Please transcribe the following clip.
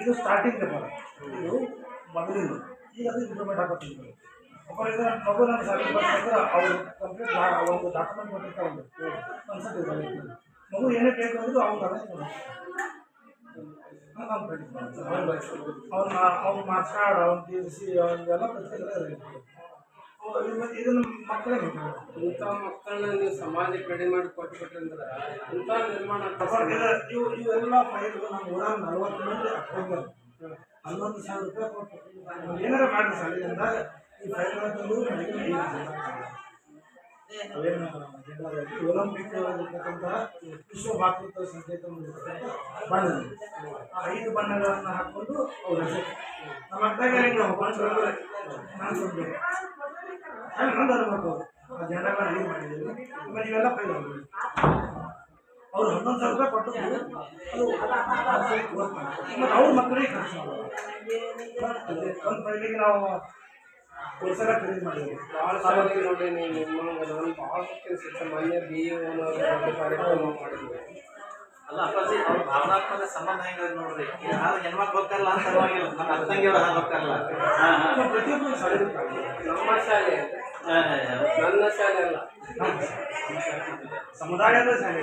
ಇದು starting paper ಇದು ಮೊದಲಿಂದು. ಈಗ ಅದು ಇಂಪ್ರೂವ್ಮೆಂಟ್ ಆಗುತ್ತೆ ಅಪ್ಪ ಇದು ಮಗು ನನ್ನ ಅವ್ರು ಕಂಪ್ಲೀಟ್ ಒಂದು ಡಾಕ್ಯುಮೆಂಟ್ ಕೊಟ್ಟಿರ್ತಾರೆ ಒಂದು ಕನ್ಸಲ್ಟ್ ಮಗು ಏನೇ ಬೇಕು ಅಂದ್ರು ಅವ್ನು ಅದೇ ಅವ್ನ ಅವ್ನ ಮಾತಾಡ ಅವ್ನು ಅವ್ನ ಟಿ ಸಿ ಅವನ್ನೆಲ್ಲ ಪ್ರತ್ಯೇಕ ಇದನ್ನ ಬೇಕಾಗುತ್ತೆ ಇಂಥ ಮಕ್ಕಳನ್ನ ನೀವು ಸಮಾಜಕ್ಕೆ ಕಡಿಮೆ ಮಾಡಿ ಇಂಥ ನಿರ್ಮಾಣ ಇವು ಇವೆಲ್ಲ ಫೈಲ್ಗಳು ನಮ್ಮ ಊರಾಗ ರೂಪಾಯಿ ಮಂದಿ ಹನ್ನೊಂದು ಸಾವಿರ ರೂಪಾಯಿ ಕೊಟ್ಟು. ಏನಾರ ಮಾಡಿ ಸಾಲಿನಿಂದ ಈ ಫೈಲ್ಗಳ ತಂದು ಮನೆಗೆ ಅವೇನು ಒಲಿಂಪಿಕ್ ಇರ್ತಕ್ಕಂಥ ವಿಶ್ವ ಮಾತೃತ್ವ ಸಂಕೇತ ಬಣ್ಣ ಐದು ಬಣ್ಣಗಳನ್ನು ಹಾಕೊಂಡು ಅವ್ರ ನಮ್ಮ ಅಕ್ಕಗೆ ನಾನು ಕೊಡ್ಬೇಕು ನಂದು ಅನ್ಬೇಕು ಆ ಜೆಂಡಾಗಳ ರೆಡಿ ಮಾಡಿದ್ದೀವಿ ಆಮೇಲೆ ಇವೆಲ್ಲ ಫೈಲ್ ಅವ್ರು ಹನ್ನೊಂದು ಸಾವಿರ ರೂಪಾಯಿ ಕೊಟ್ಟು ಅದು ಮತ್ತು ಅವ್ರ ಮಕ್ಕಳಿಗೆ ಖರ್ಚು ಮಾಡೋದು ಒಂದು ನಾವು ಪುಸ್ತಕ ಖರೀದಿ ಮಾಡಿದ್ವಿ ಭಾಳ ಸಾಲ ನೋಡಿ ಭಾಳ ಕೆಲಸ ಮೊನ್ನೆ ಬಿ ಎ ಮಾಡಿದ್ವಿ ಅಲ್ಲ ಅಪ್ಪಾಜಿ ಅವ್ರ ಭಾವನಾತ್ಮಕ ಸಂಬಂಧ ಹೆಂಗ ನೋಡ್ರಿ ಯಾರು ಹೆಣ್ಮಕ್ಳು ಗೊತ್ತಲ್ಲ ಅಂತ ಪರವಾಗಿಲ್ಲ ನಮ್ಮ ಅಕ್ಕಂಗಿಯವ್ರು ಹಾಗೆ ಗೊತ್ತಲ್ಲ ಪ್ರತಿಯೊಬ್ಬರು ನಮ್ಮ ಶಾಲೆ. ನನ್ನ ಶಾಲೆ ಅಲ್ಲ ಸಮುದಾಯದ ಶಾಲೆ